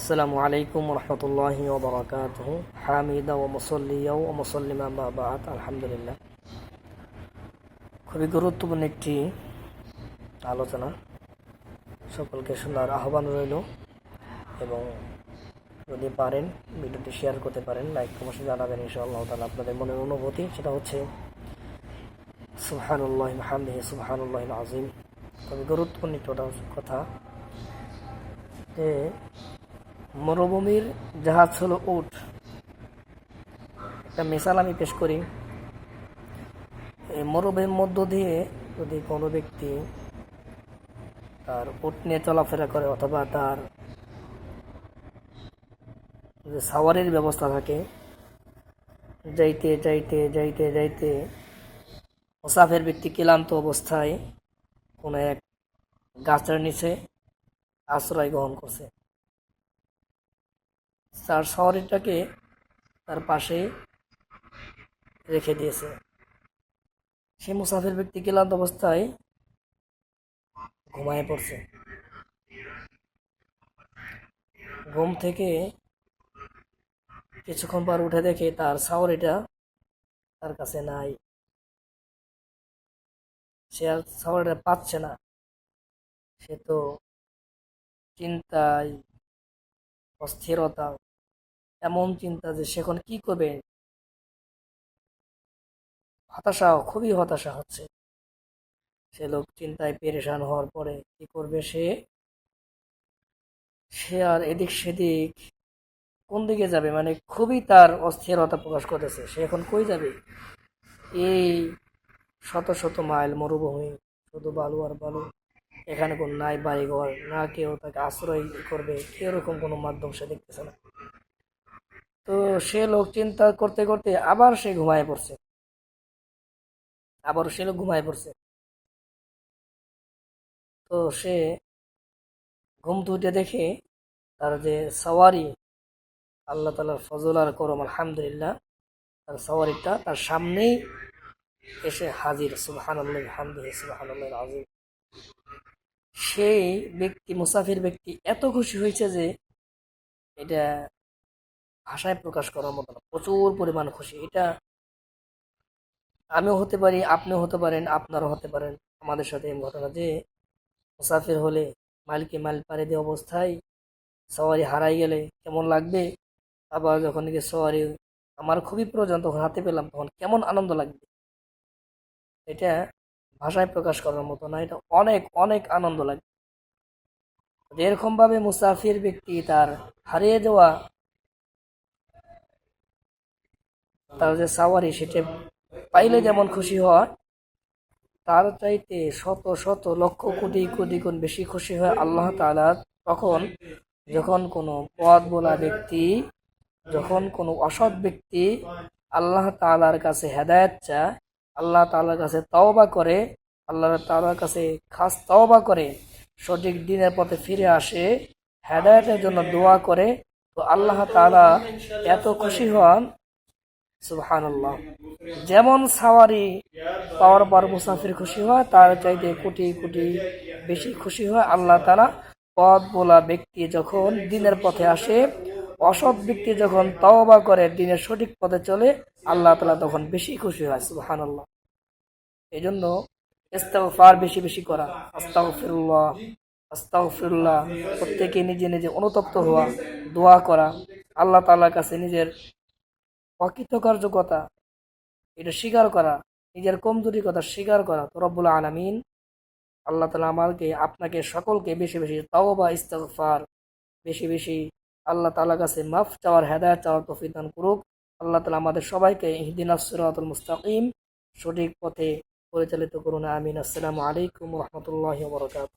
আসসালামু আলাইকুম রহমতুল্লাহি ওবরাকাত হামিদা ও মুসল্লিয়া ও মুসল্লিমা বাবাত আলহামদুলিল্লাহ। খুবই গুরুত্বপূর্ণ একটি আলোচনা। সকলকে শোনার আহ্বান রইল এবং যদি পারেন, ভিডিওটি শেয়ার করতে পারেন, লাইক, কমেন্ট জানাবেন, ইনশাআল্লাহ তাহলে আপনাদের মনের অনুভূতি, সেটা হচ্ছে সুহানুল্লাহ হামদিহি সুহানুল্লাহ আজিম খুবই গুরুত্বপূর্ণ একটি কথা যে মরুভূমির জাহাজ হলো উট। একটা মিসাল আমি পেশ করি। এই মরুভূমির মধ্য দিয়ে যদি কোনো ব্যক্তি তার উট নিয়ে চলাফেরা করে অথবা তার সাওয়ারির ব্যবস্থা থাকে, যাইতে যাইতে যাইতে যাইতে মুসাফের ব্যক্তি ক্লান্ত অবস্থায় কোনো এক গাছের নিচে আশ্রয় গ্রহণ করছে। তার শহরটাকে তার পাশে রেখে দিয়েছে। সে মুসাফির ব্যক্তি ক্লান্ত অবস্থায় ঘুমায় পড়ছে। ঘুম থেকে কিছুক্ষণ পর উঠে দেখে তার সাওয়ারিটা তার কাছে নাই। সে আর সাওয়ারিটা পাচ্ছে না। সে তো চিন্তায় অস্থিরতা, এমন চিন্তা যে সে এখন কি করবে? হতাশা, খুবই হতাশা হচ্ছে। সে লোক চিন্তায় পেরেশান হওয়ার পরে কি করবে সে? সে আর এদিক সেদিক কোন দিকে যাবে? মানে খুবই তার অস্থিরতা প্রকাশ করেছে সে এখন কই যাবে? এই শত শত মাইল মরুভূমি, শুধু বালু আর বালু। এখানে কোন নাই বাড়িঘর, না কেউ তাকে আশ্রয় করবে, এরকম কোনো মাধ্যম সে দেখতেছে না। তো সে লোক চিন্তা করতে করতে আবার সে ঘুমায় পড়ছে। আবার সে লোক ঘুমায় পড়ছে। তো সে ঘুম তুটে দেখে তার যে সওয়ারি, আল্লাহ তালার ফজল আর করম, আলহামদুলিল্লাহ, তার সওয়ারিটা তার সামনেই এসে হাজির। সুবাহান আল্লাহ হামদিহি সুবাহান আল্লাহ সেই ব্যক্তি, মুসাফির ব্যক্তি এত খুশি হয়েছে যে এটা ভাষায় প্রকাশ করার মতো না, প্রচুর পরিমাণ খুশি। এটা আমিও হতে পারি, আপনিও হতে পারেন, আপনারও হতে পারেন। আমাদের সাথে এই ঘটনা যে মুসাফির হলে মালকে মাল পাড়ে দিয়ে অবস্থায় সওয়ারি হারাই গেলে কেমন লাগবে? আবার যখন নাকি সওয়ারি আমার খুবই প্রয়োজন তখন হাতে পেলাম, তখন কেমন আনন্দ লাগবে? এটা ভাষায় প্রকাশ করার মতো না, এটা অনেক অনেক আনন্দ লাগে। এরকম ভাবে মুসাফির ব্যক্তি তার হারিয়ে যাওয়া তার যে সাওয়ারি সেটা পাইলে যেমন খুশি হয়, তার চাইতে শত শত লক্ষ কোটি কোটি গুণ বেশি খুশি হয় আল্লাহ তালা তখন। যখন কোনো পথ বলা ব্যক্তি, যখন কোনো অসৎ ব্যক্তি আল্লাহ তালার কাছে হেদায়ত চায় আল্লাহ তালার কাছে তওবা করে, আল্লাহ তালার কাছে খাস তওবা করে, সঠিক দিনের পথে ফিরে আসে, হেদায়তের জন্য দোয়া করে, তো আল্লাহ তালা এত খুশি হন। সুবহান যেমন সাওয়ারি পাওয়ার পর মুসাফির খুশি হয়, তার চাইতে কোটি কোটি বেশি খুশি হয়। আল্লাহ তালা পথ বলা ব্যক্তি যখন দিনের পথে আসে, অসৎ ব্যক্তি যখন তওবা করে, দিনের সঠিক পথে চলে, আল্লাহ তালা তখন বেশি খুশি হয়। আল্লাহ এই জন্য ইস্তাগফার বেশি বেশি করা, আস্তাগফিরুল্লাহ আস্তাগফিরুল্লাহ, প্রত্যেকে নিজে নিজে অনুতপ্ত হওয়া, দোয়া করা, আল্লাহ তাআলার কাছে নিজের অকৃতকার্যকতা এটা স্বীকার করা, নিজের কমজোরি কথা স্বীকার করা, তো রব্বুল আলমিন আল্লাহ তালা আমাকে আপনাকে সকলকে বেশি বেশি তাওবা, ইস্তাগফার বেশি বেশি আল্লাহ তালার কাছে মাফ চাওয়ার, হেদায়ত চাওয়ার তফিক দান করুক। আল্লাহ তালা আমাদের সবাইকে ইহদিন আসরাতুল মুস্তাকিম সঠিক পথে পরিচালিত করুন আমিন। আসসালামু আলাইকুম রহমতুল্লাহ বরকাত